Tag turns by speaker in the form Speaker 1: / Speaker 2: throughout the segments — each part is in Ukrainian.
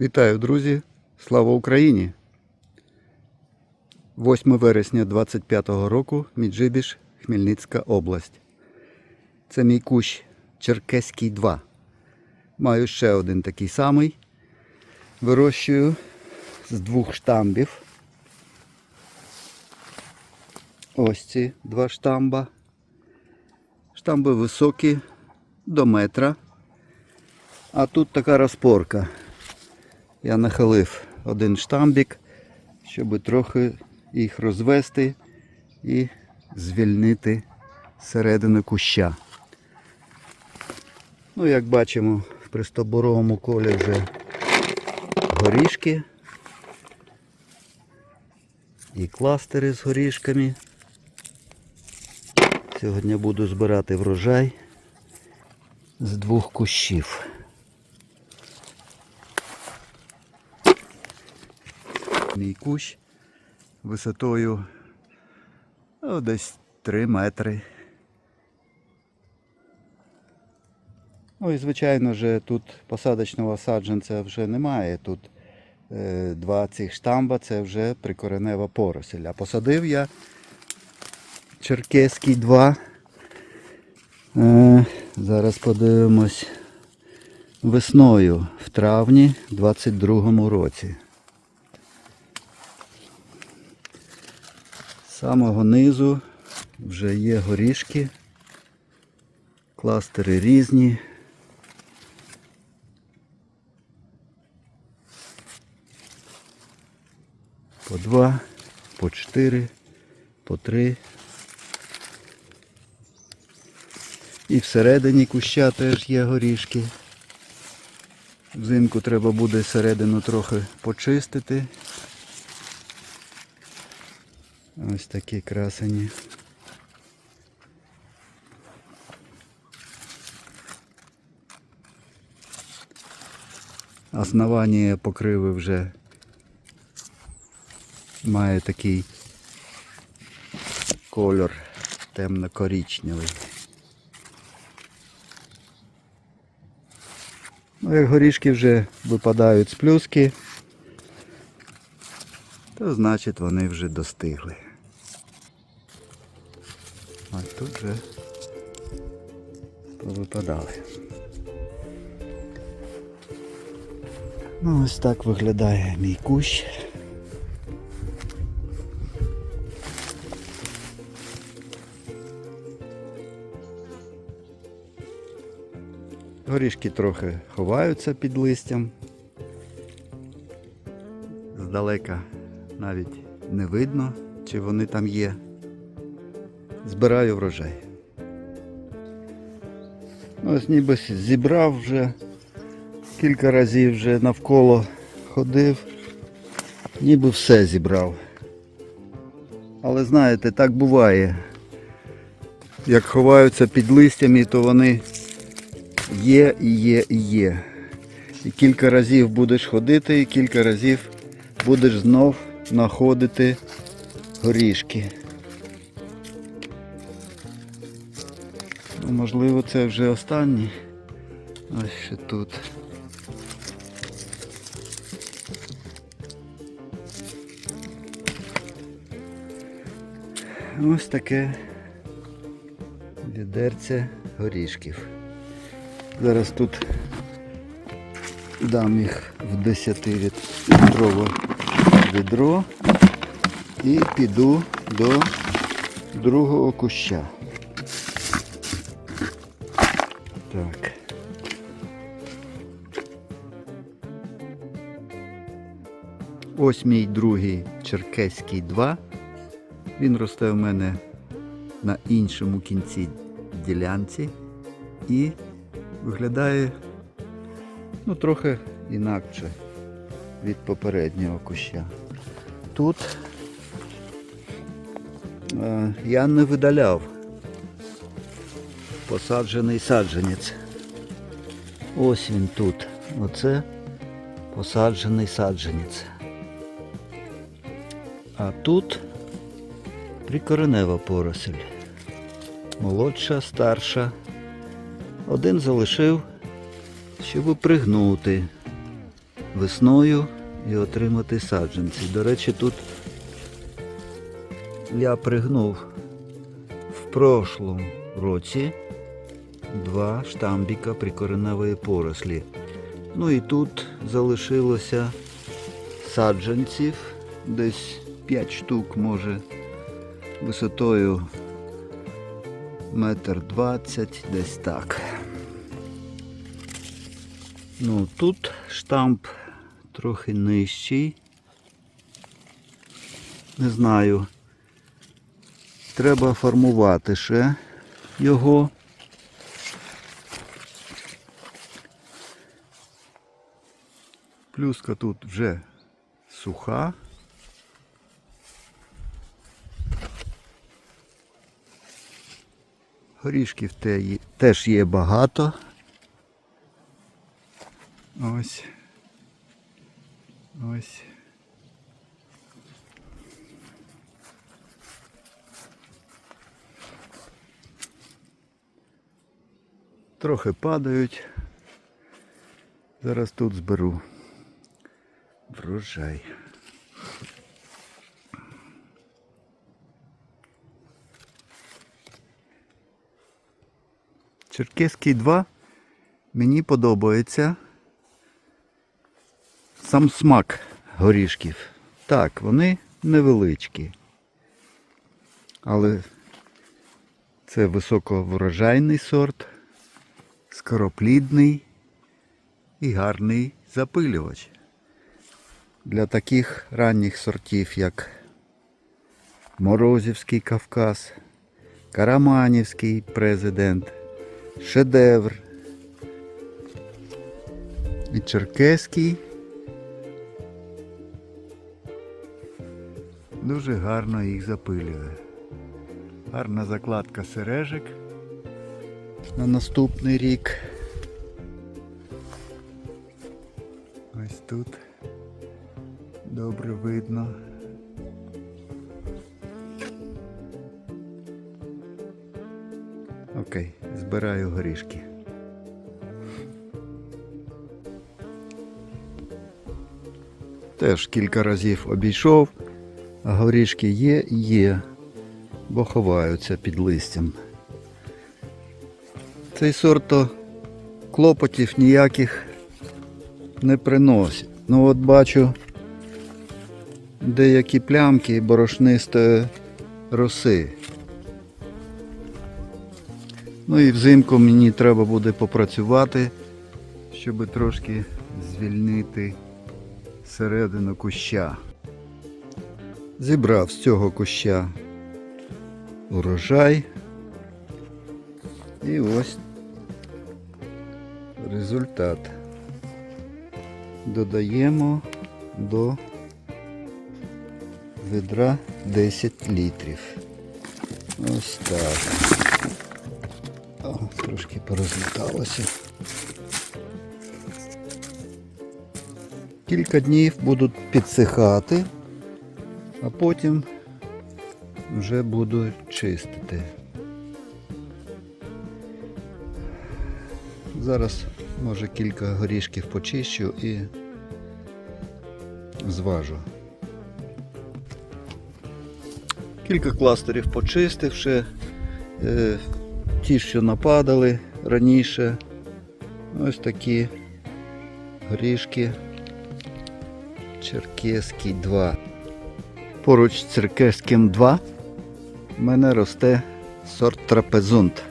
Speaker 1: Вітаю, друзі! Слава Україні! 8 вересня 25-го року, Міджибіж, Хмельницька область. Це мій кущ Черкеський 2. Маю ще один такий самий. Вирощую з двох штамбів. Ось ці два штамба. Штамби високі до метра. А тут така розпорка. Я нахилив один штамбік, щоб трохи їх розвести і звільнити середину куща. Ну, як бачимо, в пристоборовому колі вже горішки і кластери з горішками. Сьогодні буду збирати врожай з двох кущів. Мій кущ висотою ну, десь 3 метри. Ну і звичайно ж тут посадочного саджанця вже немає. Тут е, два цих штамба це вже прикоренева поросель. А посадив я Черкеський 2. Е, зараз подивимось весною в травні 22-му році. Самого низу вже є горішки, кластери різні. По два, по чотири, по три. І всередині куща теж є горішки. Взимку треба буде середину трохи почистити. Ось такі красені. Основання покриви вже має такий кольор темно-коричневий. Ну, як горішки вже випадають з плюски, то значить вони вже достигли. А тут вже повипадали. Ну ось так виглядає мій кущ. Горішки трохи ховаються під листям. Здалека навіть не видно, чи вони там є. Збираю врожай. Ось ніби зібрав вже, кілька разів вже навколо ходив, ніби все зібрав. Але знаєте, так буває. Як ховаються під листями, то вони є і є і є. І кілька разів будеш ходити, і кілька разів будеш знов знаходити горішки. Можливо, це вже останній. Ось ще тут. Ось таке відерце горішків. Зараз тут дам їх в 10-літрове відро і піду до другого куща. Ось мій другий черкеський 2. Він росте в мене на іншому кінці ділянці і виглядає ну, трохи інакше від попереднього куща. Тут е, я не видаляв посаджений саджанець. Ось він тут. Оце посаджений саджанець. А тут прикоренева поросль. Молодша, старша. Один залишив, щоб пригнути. весною і отримати саджанці. До речі, тут я пригнув в прошлому році два штамбіка прикореневої порослі. Ну і тут залишилося саджанців, десь 5 штук, може, висотою метр двадцять, десь так. Ну, тут штамп трохи нижчий. Не знаю. Треба формувати ще його. Плюска тут вже суха. Горішків те теж є багато. Ось. Ось. Трохи падають. Зараз тут зберу. Врожай. Черкеський 2 мені подобається сам смак горішків. Так, вони невеличкі. Але це високоврожайний сорт, скороплідний і гарний запилювач. Для таких ранніх сортів, як Морозівський Кавказ, Караманівський президент, Шедевр і Черкеський. Дуже гарно їх запилює. Гарна закладка сережик на наступний рік. Ось тут добре видно. Окей, збираю горішки. Теж кілька разів обійшов, а горішки є, є, бо ховаються під листям. Цей сорт клопотів ніяких не приносить. Ну от бачу деякі плямки борошнистої роси. Ну і взимку мені треба буде попрацювати, щоб трошки звільнити середину куща. Зібрав з цього куща урожай. І ось результат. Додаємо до ведра 10 літрів. Ось так. Трошки порозліталося. Кілька днів будуть підсихати, а потім вже буду чистити. Зараз може кілька горішків почищу і зважу. Кілька кластерів почистивши, е, ті, що нападали раніше. Ось такі горішки. Черкеський 2. Поруч з Черкеським 2 в мене росте сорт трапезунт.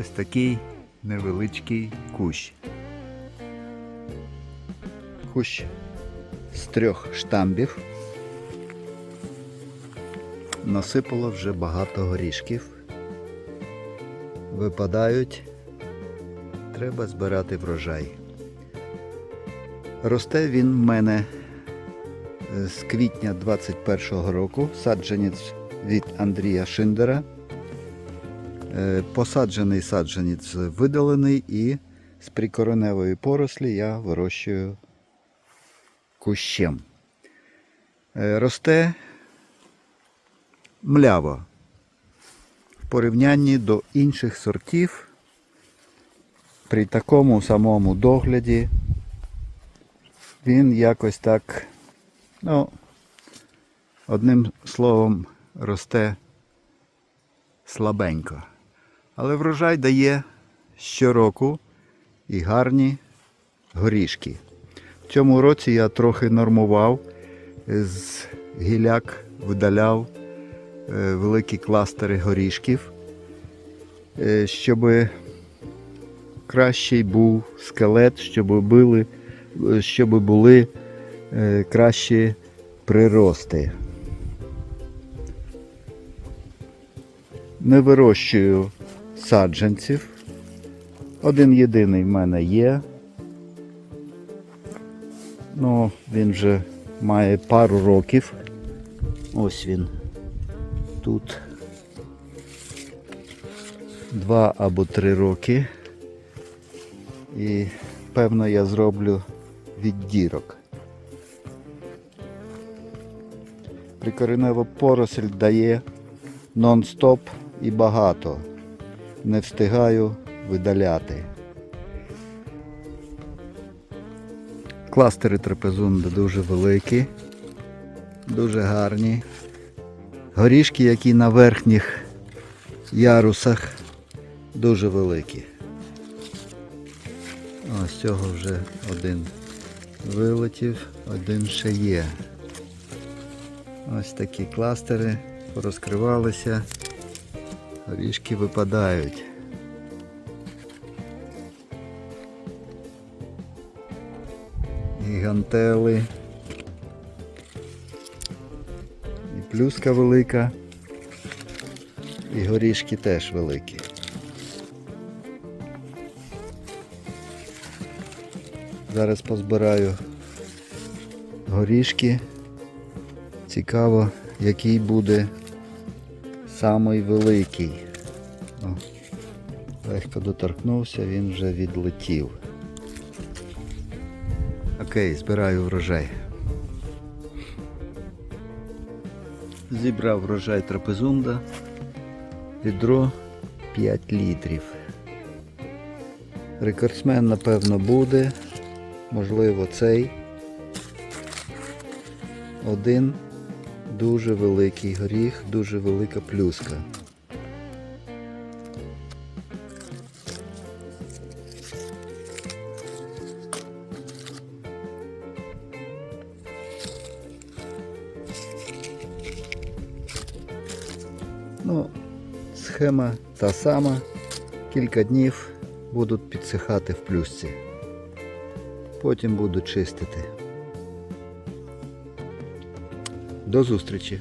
Speaker 1: Ось такий невеличкий кущ. Кущ з трьох штамбів. Насипало вже багато горішків. Випадають. Треба збирати врожай. Росте він в мене е, з квітня 21-го року. Саджанець від Андрія Шиндера. Е, Посаджений саджанець видалений і з прикореневої порослі я вирощую кущем. Е, Росте мляво в порівнянні до інших сортів при такому самому догляді він якось так, ну, одним словом, росте слабенько. Але врожай дає щороку і гарні горішки. В цьому році я трохи нормував, з гіляк видаляв великі кластери горішків, е, щоб кращий був скелет, щоб були, щоб були е, кращі прирости. Не вирощую саджанців. Один єдиний в мене є. Ну, він вже має пару років. Ось він. Тут два або три роки. І певно я зроблю віддірок. Прикоренева поросль дає нон-стоп і багато. Не встигаю видаляти. Кластери трапезунди дуже великі, дуже гарні. Горішки, які на верхніх ярусах, дуже великі. Ось цього вже один вилетів, один ще є. Ось такі кластери порозкривалися, горішки випадають. Гігантели. Плюска велика. І горішки теж великі. Зараз позбираю горішки. Цікаво, який буде самий великий. О, легко доторкнувся, він вже відлетів. Окей, збираю врожай. Зібрав врожай трапезунда. Відро 5 літрів. Рекордсмен, напевно, буде. Можливо, цей. Один дуже великий горіх, дуже велика плюска. Ну, схема та сама. Кілька днів будуть підсихати в плюсці. Потім буду чистити. До зустрічі!